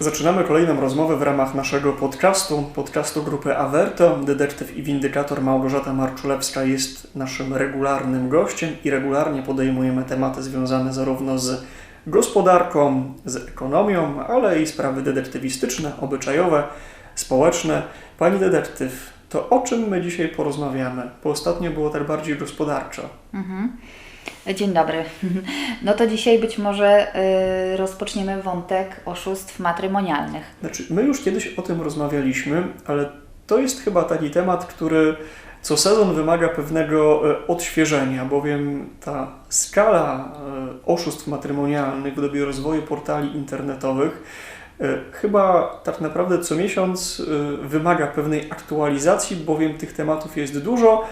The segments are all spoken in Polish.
Zaczynamy kolejną rozmowę w ramach naszego podcastu, podcastu grupy Averto. Detektyw i windykator Małgorzata Marczulewska jest naszym regularnym gościem i regularnie podejmujemy tematy związane zarówno z gospodarką, z ekonomią, ale i sprawy detektywistyczne, obyczajowe, społeczne. Pani detektyw, to o czym my dzisiaj porozmawiamy? Bo ostatnio było tak bardziej gospodarczo. Mhm. Dzień dobry. No to dzisiaj być może y, rozpoczniemy wątek oszustw matrymonialnych. Znaczy, my już kiedyś o tym rozmawialiśmy, ale to jest chyba taki temat, który co sezon wymaga pewnego e, odświeżenia, bowiem ta skala e, oszustw matrymonialnych w dobie rozwoju portali internetowych e, chyba tak naprawdę co miesiąc wymaga pewnej aktualizacji, bowiem tych tematów jest dużo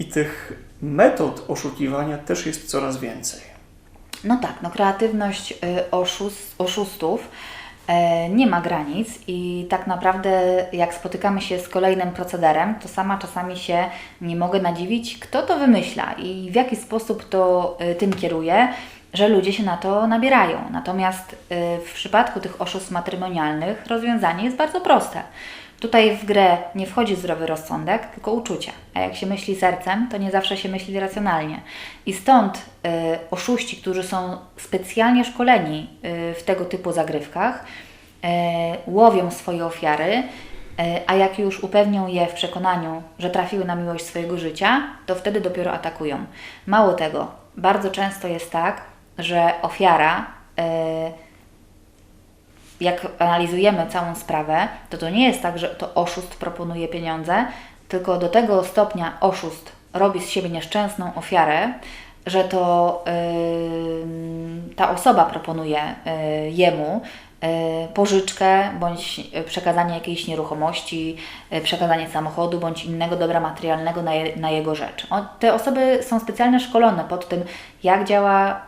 i tych metod oszukiwania też jest coraz więcej. No tak, no kreatywność oszust, oszustów E, nie ma granic i tak naprawdę jak spotykamy się z kolejnym procederem, to sama czasami się nie mogę nadziwić, kto to wymyśla i w jaki sposób to e, tym kieruje, że ludzie się na to nabierają. Natomiast e, w przypadku tych oszustw matrymonialnych rozwiązanie jest bardzo proste. Tutaj w grę nie wchodzi zdrowy rozsądek, tylko uczucia. A jak się myśli sercem, to nie zawsze się myśli racjonalnie. I stąd y, oszuści, którzy są specjalnie szkoleni y, w tego typu zagrywkach, y, łowią swoje ofiary, y, a jak już upewnią je w przekonaniu, że trafiły na miłość swojego życia, to wtedy dopiero atakują. Mało tego, bardzo często jest tak, że ofiara y, jak analizujemy całą sprawę, to to nie jest tak, że to oszust proponuje pieniądze, tylko do tego stopnia oszust robi z siebie nieszczęsną ofiarę, że to yy, ta osoba proponuje yy, jemu yy, pożyczkę bądź przekazanie jakiejś nieruchomości, yy, przekazanie samochodu bądź innego dobra materialnego na, je, na jego rzecz. O, te osoby są specjalnie szkolone pod tym, jak działa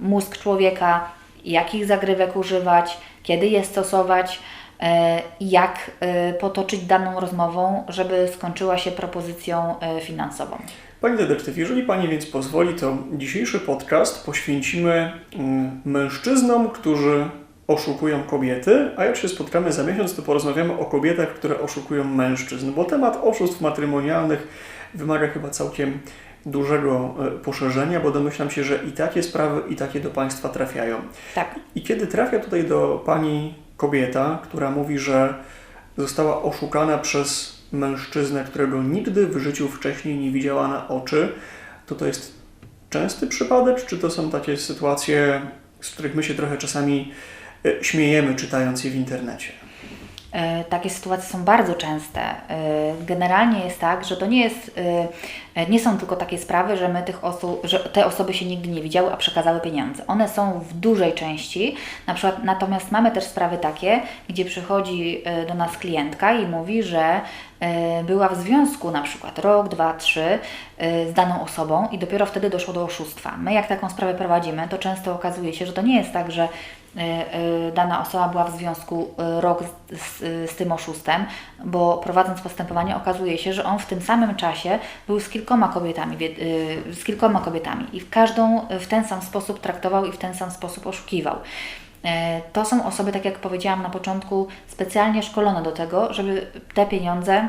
mózg człowieka, jakich zagrywek używać, kiedy je stosować e, jak e, potoczyć daną rozmową, żeby skończyła się propozycją e, finansową. Pani detektyw, jeżeli Pani więc pozwoli, to dzisiejszy podcast poświęcimy mm, mężczyznom, którzy oszukują kobiety, a jak się spotkamy za miesiąc, to porozmawiamy o kobietach, które oszukują mężczyzn, bo temat oszustw matrymonialnych wymaga chyba całkiem dużego e, poszerzenia, bo domyślam się, że i takie sprawy, i takie do Państwa trafiają. Tak. I kiedy trafia tutaj do Pani kobieta, która mówi, że została oszukana przez mężczyznę, którego nigdy w życiu wcześniej nie widziała na oczy, to to jest częsty przypadek, czy to są takie sytuacje, z których my się trochę czasami e, śmiejemy, czytając je w internecie? E, takie sytuacje są bardzo częste. Generalnie jest tak, że to nie jest, nie są tylko takie sprawy, że my tych osób, że te osoby się nigdy nie widziały, a przekazały pieniądze. One są w dużej części. Na przykład, natomiast mamy też sprawy takie, gdzie przychodzi do nas klientka i mówi, że była w związku na przykład rok, dwa, trzy z daną osobą i dopiero wtedy doszło do oszustwa. My jak taką sprawę prowadzimy, to często okazuje się, że to nie jest tak, że E, e, dana osoba była w związku e, rok z, z, tym oszustem, bo prowadząc postępowanie okazuje się, że on w tym samym czasie był z kilkoma kobietami, z kilkoma kobietami i każdą w ten sam sposób traktował i w ten sam sposób oszukiwał. To są osoby, tak jak powiedziałam na początku, specjalnie szkolone do tego, żeby te pieniądze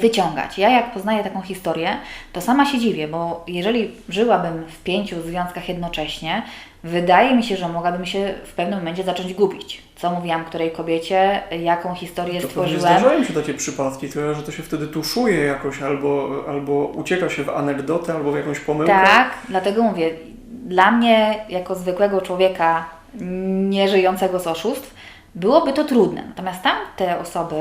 wyciągać. Ja jak poznaję taką historię, to sama się dziwię, bo jeżeli żyłabym w pięciu związkach jednocześnie, wydaje mi się, że mogłabym się w pewnym momencie zacząć gubić. Co mówiłam której kobiecie, jaką historię to stworzyłem. Zdarzają się takie przypadki, to, że to się wtedy tuszuje jakoś, albo, albo ucieka się w anegdotę, albo w jakąś pomyłkę. Tak, dlatego mówię, dla mnie jako zwykłego człowieka nieżyjącego z oszustw, byłoby to trudne. Natomiast tam te osoby,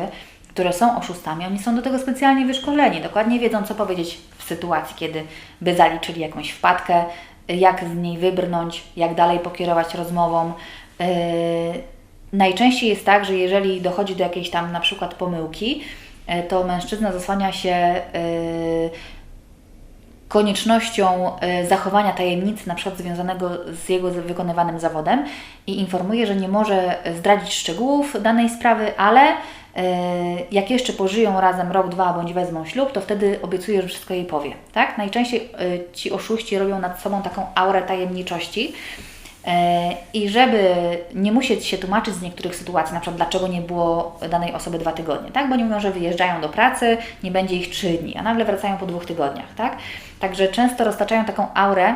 które są oszustami, oni są do tego specjalnie wyszkoleni, dokładnie wiedzą, co powiedzieć w sytuacji, kiedy by zaliczyli jakąś wpadkę, jak z niej wybrnąć, jak dalej pokierować rozmową. Yy, najczęściej jest tak, że jeżeli dochodzi do jakiejś tam na przykład pomyłki, yy, to mężczyzna zasłania się yy, koniecznością zachowania tajemnicy, na przykład związanego z jego wykonywanym zawodem i informuje, że nie może zdradzić szczegółów danej sprawy, ale jak jeszcze pożyją razem rok, dwa, bądź wezmą ślub, to wtedy obiecuje, że wszystko jej powie. Tak? Najczęściej e, ci oszuści robią nad sobą taką aurę tajemniczości E, I żeby nie musieć się tłumaczyć z niektórych sytuacji, na przykład dlaczego nie było danej osoby dwa tygodnie, tak? Bo nie mówią, że wyjeżdżają do pracy, nie będzie ich trzy dni, a nagle wracają po dwóch tygodniach, tak? Także często roztaczają taką aurę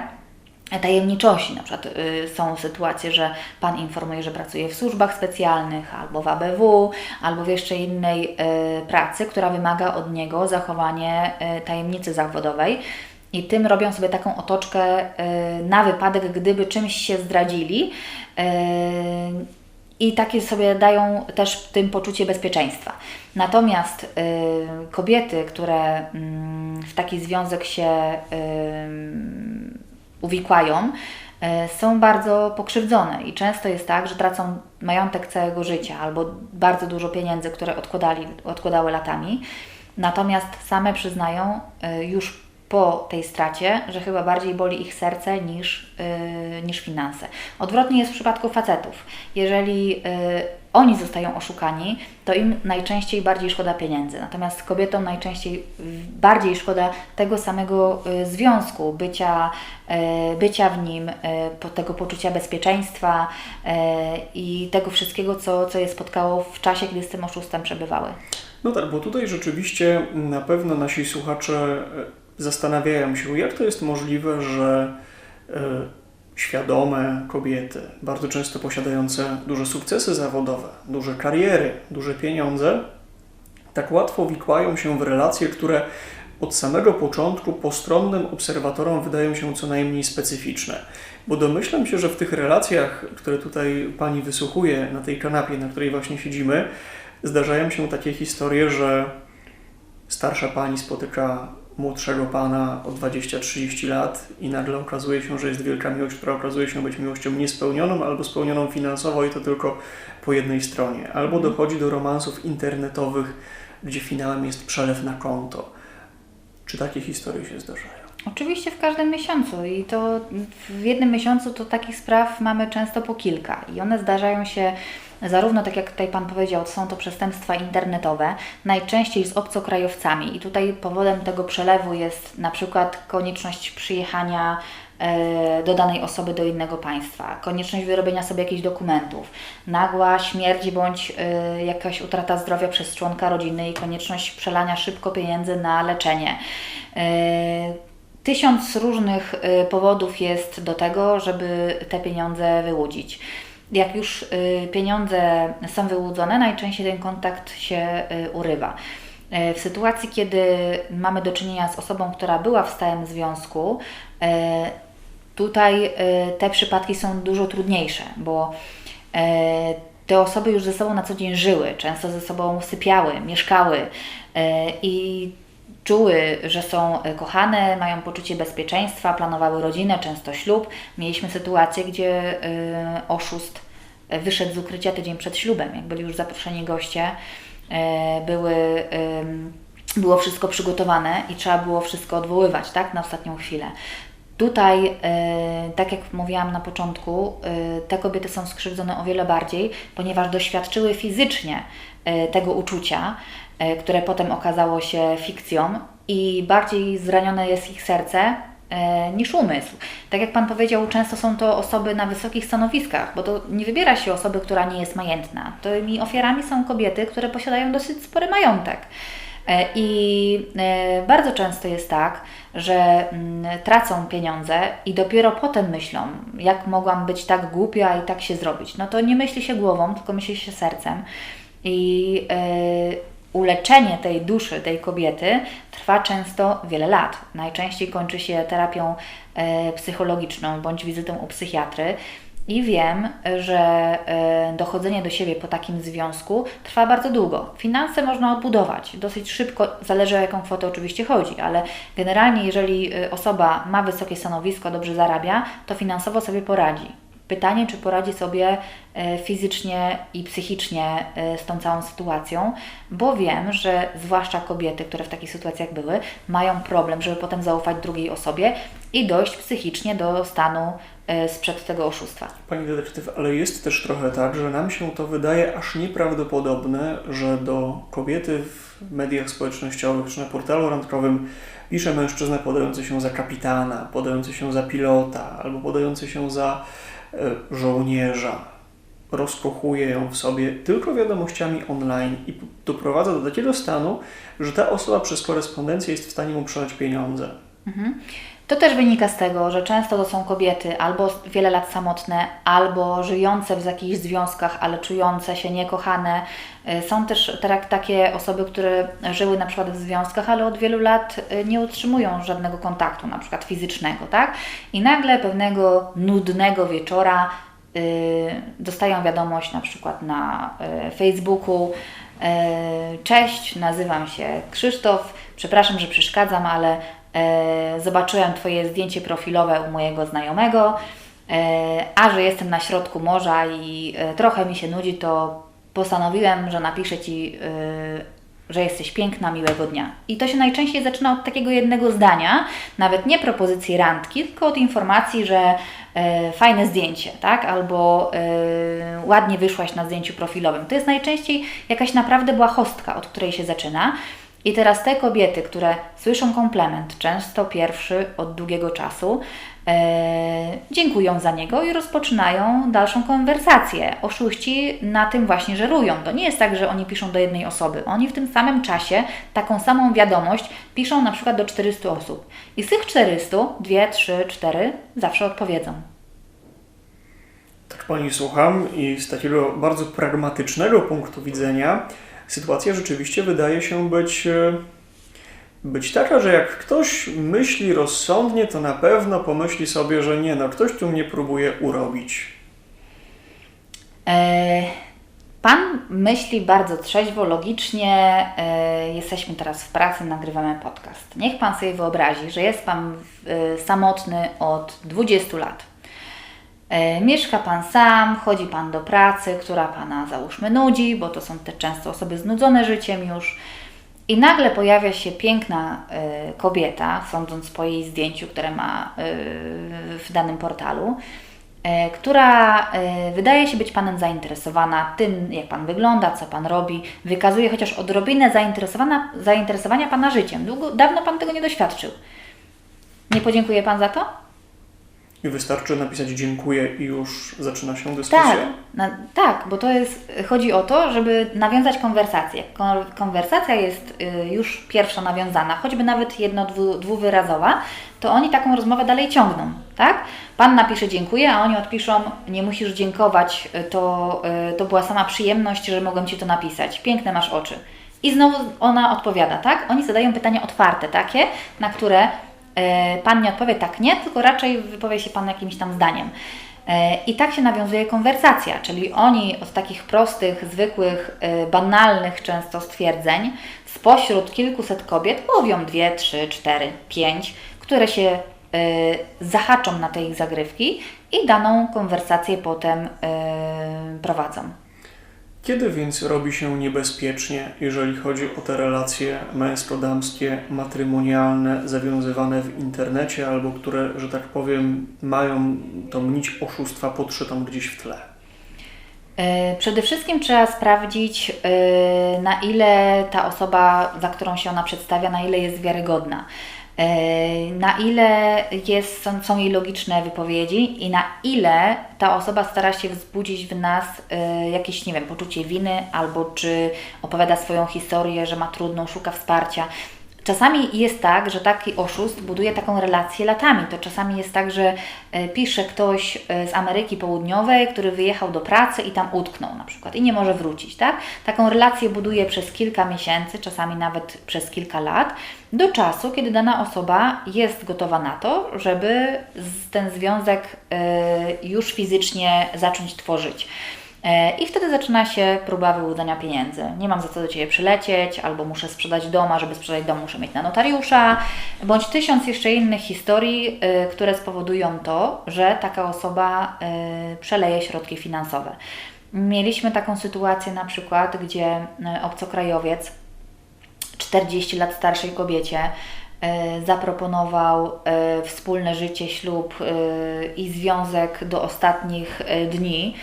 tajemniczości. Na przykład y, są sytuacje, że Pan informuje, że pracuje w służbach specjalnych, albo w ABW, albo w jeszcze innej y, pracy, która wymaga od niego zachowania y, tajemnicy zawodowej. I tym robią sobie taką otoczkę y, na wypadek, gdyby czymś się zdradzili. Y, i takie sobie dają też tym poczucie bezpieczeństwa. Natomiast y, kobiety, które y, w taki związek się y, uwikłają, y, są bardzo pokrzywdzone i często jest tak, że tracą majątek całego życia albo bardzo dużo pieniędzy, które odkładali, odkładały latami. Natomiast same przyznają y, już po tej stracie, że chyba bardziej boli ich serce niż, yy, niż finanse. Odwrotnie jest w przypadku facetów. Jeżeli oni zostają oszukani, to im najczęściej bardziej szkoda pieniędzy. Natomiast kobietom najczęściej bardziej szkoda tego samego yy, związku, bycia, yy, bycia w nim, yy, tego poczucia bezpieczeństwa i tego wszystkiego, co, co je spotkało w czasie, kiedy z tym oszustem przebywały. No tak, bo tutaj rzeczywiście na pewno nasi słuchacze zastanawiają się, jak to jest możliwe, że y, świadome kobiety, bardzo często posiadające duże sukcesy zawodowe, duże kariery, duże pieniądze, tak łatwo wikłają się w relacje, które od samego początku postronnym obserwatorom wydają się co najmniej specyficzne. Bo domyślam się, że w tych relacjach, które tutaj pani wysłuchuje na tej kanapie, na której właśnie siedzimy, zdarzają się takie historie, że starsza pani spotyka młodszego pana o 20-30 lat i nagle okazuje się, że jest wielka miłość, która okazuje się być miłością niespełnioną albo spełnioną finansowo i to tylko po jednej stronie. Albo mhm. dochodzi do romansów internetowych, gdzie finałem jest przelew na konto. Czy takie historie się zdarzają? Oczywiście w każdym miesiącu i to w jednym miesiącu to takich spraw mamy często po kilka i one zdarzają się zarówno, tak jak tutaj Pan powiedział, są to przestępstwa internetowe, najczęściej z obcokrajowcami i tutaj powodem tego przelewu jest na przykład konieczność przyjechania e, do danej osoby do innego państwa, konieczność wyrobienia sobie jakichś dokumentów, nagła śmierć bądź e, jakaś utrata zdrowia przez członka rodziny i konieczność przelania szybko pieniędzy na leczenie. E, Tysiąc różnych powodów jest do tego, żeby te pieniądze wyłudzić. Jak już y, pieniądze są wyłudzone, najczęściej ten kontakt się y, urywa. W sytuacji, kiedy mamy do czynienia z osobą, która była w stałym związku, tutaj te przypadki są dużo trudniejsze, bo te osoby już ze sobą na co dzień żyły, często ze sobą sypiały, mieszkały i czuły, że są e, kochane, mają poczucie bezpieczeństwa, planowały rodzinę, często ślub. Mieliśmy sytuację, gdzie y, oszust wyszedł z ukrycia tydzień przed ślubem, jak byli już zaproszeni goście, były, było wszystko przygotowane i trzeba było wszystko odwoływać tak, na ostatnią chwilę. Tutaj, tak jak mówiłam na początku, te kobiety są skrzywdzone o wiele bardziej, ponieważ doświadczyły fizycznie tego uczucia, E, które potem okazało się fikcją i bardziej zranione jest ich serce e, niż umysł. Tak jak Pan powiedział, często są to osoby na wysokich stanowiskach, bo to nie wybiera się osoby, która nie jest majętna. Tymi ofiarami są kobiety, które posiadają dosyć spory majątek. E, I bardzo często jest tak, że mm, tracą pieniądze i dopiero potem myślą, jak mogłam być tak głupia i tak się zrobić. No to nie myśli się głową, tylko myśli się sercem. I uleczenie tej duszy, tej kobiety trwa często wiele lat. Najczęściej kończy się terapią e, psychologiczną bądź wizytą u psychiatry. I wiem, że e, dochodzenie do siebie po takim związku trwa bardzo długo. Finanse można odbudować dosyć szybko, zależy o jaką kwotę oczywiście chodzi, ale generalnie, jeżeli e, osoba ma wysokie stanowisko, dobrze zarabia, to finansowo sobie poradzi. Pytanie, czy poradzi sobie e, fizycznie i psychicznie e, z tą całą sytuacją, bo wiem, że zwłaszcza kobiety, które w takich sytuacjach były, mają problem, żeby potem zaufać drugiej osobie i dojść psychicznie do stanu e, sprzed tego oszustwa. Pani detektyw, ale jest też trochę tak, że nam się to wydaje aż nieprawdopodobne, że do kobiety w mediach społecznościowych czy na portalu randkowym pisze mężczyzna podający się za kapitana, podający się za pilota albo podający się za żołnierza, rozkochuje ją w sobie tylko wiadomościami online i doprowadza do takiego stanu, że ta osoba przez korespondencję jest w stanie mu przelać pieniądze. Mhm. To też wynika z tego, że często to są kobiety albo wiele lat samotne, albo żyjące w jakichś związkach, ale czujące się niekochane. Y, Są też tak- takie osoby, które żyły na przykład w związkach, ale od wielu lat y, nie utrzymują żadnego kontaktu, na przykład fizycznego, tak? I nagle pewnego nudnego wieczora y, dostają wiadomość na przykład na y, Facebooku. y, Cześć, nazywam się Krzysztof. Przepraszam, że przeszkadzam, ale zobaczyłem Twoje zdjęcie profilowe u mojego znajomego, e, a że jestem na środku morza i e, trochę mi się nudzi, to postanowiłem, że napiszę Ci, e, że jesteś piękna, miłego dnia. I to się najczęściej zaczyna od takiego jednego zdania, nawet nie propozycji randki, tylko od informacji, że e, fajne zdjęcie, tak? Albo e, ładnie wyszłaś na zdjęciu profilowym. To jest najczęściej jakaś naprawdę błahostka, od której się zaczyna. I teraz te kobiety, które słyszą komplement, często pierwszy od długiego czasu, e, dziękują za niego i rozpoczynają dalszą konwersację. Oszuści na tym właśnie żerują. To nie jest tak, że oni piszą do jednej osoby. Oni w tym samym czasie taką samą wiadomość piszą na przykład do 400 osób. I z tych 400, 2, 3, 4 zawsze odpowiedzą. Tak Pani słucham i z takiego bardzo pragmatycznego punktu widzenia sytuacja rzeczywiście wydaje się być, e, być taka, że jak ktoś myśli rozsądnie, to na pewno pomyśli sobie, że nie, no ktoś tu mnie próbuje urobić. E, Pan myśli bardzo trzeźwo, logicznie. E, Jesteśmy teraz w pracy, nagrywamy podcast. Niech Pan sobie wyobrazi, że jest Pan e, samotny od 20 lat. E, Mieszka Pan sam, chodzi Pan do pracy, która Pana załóżmy nudzi, bo to są te często osoby znudzone życiem już. I nagle pojawia się piękna e, kobieta, sądząc po jej zdjęciu, które ma e, w danym portalu, e, która e, wydaje się być Panem zainteresowana tym, jak Pan wygląda, co Pan robi, wykazuje chociaż odrobinę zainteresowana, zainteresowania Pana życiem. Długo, dawno Pan tego nie doświadczył. Nie podziękuje Pan za to? I wystarczy napisać dziękuję i już zaczyna się dyskusja. Tak, na, tak, bo to jest, chodzi o to, żeby nawiązać konwersację. Kon- Konwersacja jest y, już pierwsza nawiązana, choćby nawet jedno, dwu, dwuwyrazowa, to oni taką rozmowę dalej ciągną, tak? Pan napisze dziękuję, a oni odpiszą nie musisz dziękować, y, to, y, to była sama przyjemność, że mogłem Ci to napisać. Piękne masz oczy. I znowu ona odpowiada, tak? Oni zadają pytania otwarte, takie, na które Pan nie odpowie tak, nie, tylko raczej wypowie się Pan jakimś tam zdaniem. E, I tak się nawiązuje konwersacja, czyli oni od takich prostych, zwykłych, e, banalnych często stwierdzeń spośród kilkuset kobiet mówią dwie, trzy, cztery, pięć, które się e, zahaczą na te ich zagrywki i daną konwersację potem e, prowadzą. Kiedy więc robi się niebezpiecznie, jeżeli chodzi o te relacje męsko-damskie, matrymonialne, zawiązywane w internecie, albo które, że tak powiem, mają tą nić oszustwa podszytą gdzieś w tle? E, Przede wszystkim trzeba sprawdzić, e, na ile ta osoba, za którą się ona przedstawia, na ile jest wiarygodna. Na ile jest, są, są jej logiczne wypowiedzi i na ile ta osoba stara się wzbudzić w nas e, jakieś, nie wiem, poczucie winy, albo czy opowiada swoją historię, że ma trudną, szuka wsparcia. Czasami jest tak, że taki oszust buduje taką relację latami. To czasami jest tak, że e, pisze ktoś e, z Ameryki Południowej, który wyjechał do pracy i tam utknął na przykład i nie może wrócić, tak? Taką relację buduje przez kilka miesięcy, czasami nawet przez kilka lat, do czasu, kiedy dana osoba jest gotowa na to, żeby ten związek e, już fizycznie zacząć tworzyć. E, I wtedy zaczyna się próba wyłudzenia pieniędzy. Nie mam za co do Ciebie przylecieć, albo muszę sprzedać dom, a żeby sprzedać dom muszę mieć na notariusza, bądź tysiąc jeszcze innych historii, y, które spowodują to, że taka osoba y, przeleje środki finansowe. Mieliśmy taką sytuację na przykład, gdzie obcokrajowiec 40 lat starszej kobiecie e, zaproponował e, wspólne życie, ślub e, i związek do ostatnich e, dni.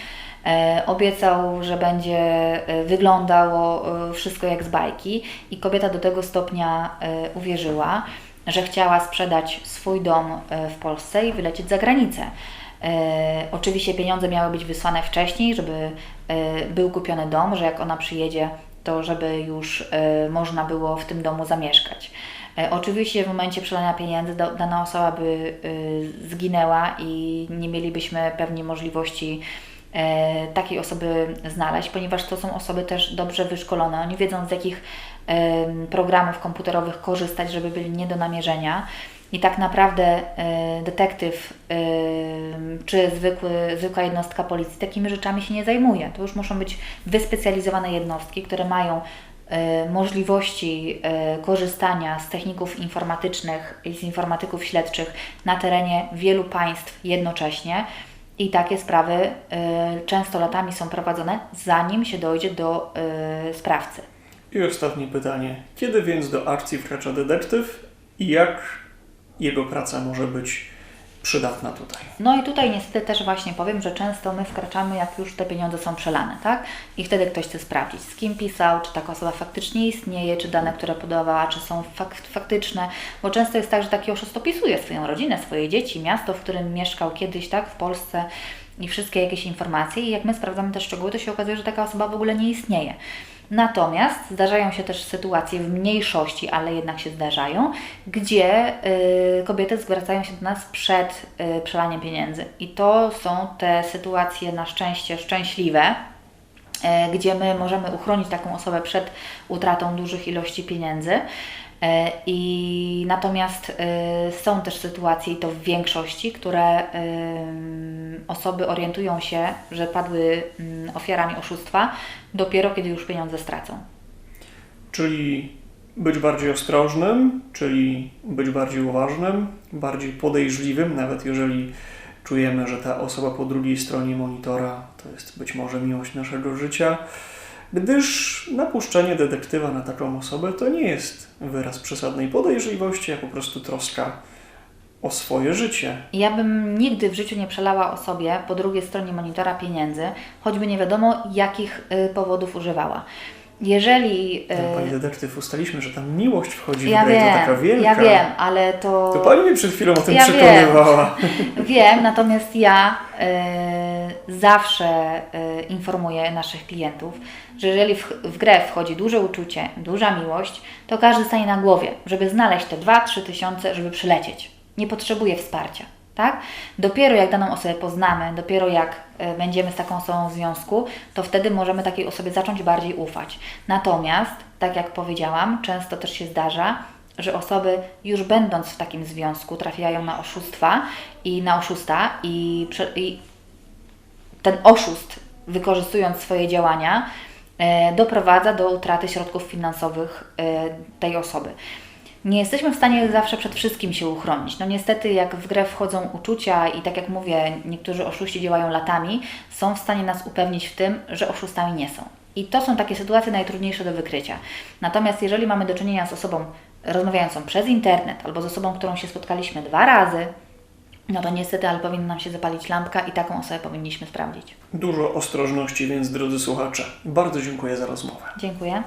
E, Obiecał, że będzie e, wyglądało e, wszystko jak z bajki, i kobieta do tego stopnia uwierzyła, że chciała sprzedać swój dom w Polsce i wylecieć za granicę. Oczywiście pieniądze miały być wysłane wcześniej, żeby był kupiony dom, że jak ona przyjedzie, to żeby już można było w tym domu zamieszkać. Oczywiście w momencie przelania pieniędzy dana osoba by zginęła i nie mielibyśmy pewnie możliwości takiej osoby znaleźć, ponieważ to są osoby też dobrze wyszkolone. Oni wiedzą z jakich em, programów komputerowych korzystać, żeby byli nie do namierzenia. I tak naprawdę e, detektyw czy zwykły, zwykła jednostka policji takimi rzeczami się nie zajmuje. To już muszą być wyspecjalizowane jednostki, które mają e, możliwości e, korzystania z techników informatycznych i z informatyków śledczych na terenie wielu państw jednocześnie. I takie sprawy e, często latami są prowadzone, zanim się dojdzie do e, sprawcy. I ostatnie pytanie. Kiedy więc do akcji wkracza detektyw i jak jego praca może być przydatna tutaj? No i tutaj niestety też właśnie powiem, że często my wkraczamy, jak już te pieniądze są przelane, tak? I wtedy ktoś chce sprawdzić, z kim pisał, czy taka osoba faktycznie istnieje, czy dane, które podawała, czy są fak- faktyczne, bo często jest tak, że taki oszust opisuje swoją rodzinę, swoje dzieci, miasto, w którym mieszkał kiedyś, tak, w Polsce i wszystkie jakieś informacje i jak my sprawdzamy te szczegóły, to się okazuje, że taka osoba w ogóle nie istnieje. Natomiast zdarzają się też sytuacje w mniejszości, ale jednak się zdarzają, gdzie y, kobiety zwracają się do nas przed y, przelaniem pieniędzy. I to są te sytuacje na szczęście szczęśliwe, e, gdzie my możemy uchronić taką osobę przed utratą dużych ilości pieniędzy. E, I natomiast e, są też sytuacje, i to w większości, które osoby orientują się, że padły mm, ofiarami oszustwa dopiero kiedy już pieniądze stracą. Czyli być bardziej ostrożnym, czyli być bardziej uważnym, bardziej podejrzliwym, nawet jeżeli czujemy, że ta osoba po drugiej stronie monitora to jest być może miłość naszego życia, gdyż napuszczenie detektywa na taką osobę to nie jest wyraz przesadnej podejrzliwości, a po prostu troska o swoje życie. Ja bym nigdy w życiu nie przelała osobie po drugiej stronie monitora pieniędzy, choćby nie wiadomo jakich y, powodów używała. Jeżeli. Tam, y, pani detektyw, ustaliśmy, że tam miłość wchodzi ja w grę, to taka wiem, wielka. ja wiem, ale to. To pani mnie przed chwilą o tym Ja przekonywała. Wiem, natomiast ja y, zawsze y, informuję naszych klientów, że jeżeli w, w grę wchodzi duże uczucie, duża miłość, to każdy stanie na głowie, żeby znaleźć te 2-3 tysiące, żeby przylecieć. Nie potrzebuje wsparcia. Tak? Dopiero jak daną osobę poznamy, dopiero jak y, będziemy z taką osobą w związku, to wtedy możemy takiej osobie zacząć bardziej ufać. Natomiast, tak jak powiedziałam, często też się zdarza, że osoby już będąc w takim związku trafiają na oszustwa i na oszusta i, i ten oszust wykorzystując swoje działania e, doprowadza do utraty środków finansowych e, tej osoby. Nie jesteśmy w stanie zawsze przed wszystkim się uchronić. No niestety, jak w grę wchodzą uczucia i tak jak mówię, niektórzy oszuści działają latami, są w stanie nas upewnić w tym, że oszustami nie są. I to są takie sytuacje najtrudniejsze do wykrycia. Natomiast jeżeli mamy do czynienia z osobą rozmawiającą przez internet albo z osobą, którą się spotkaliśmy dwa razy, no to niestety, ale powinna nam się zapalić lampka i taką osobę powinniśmy sprawdzić. Dużo ostrożności, więc drodzy słuchacze, bardzo dziękuję za rozmowę. Dziękuję.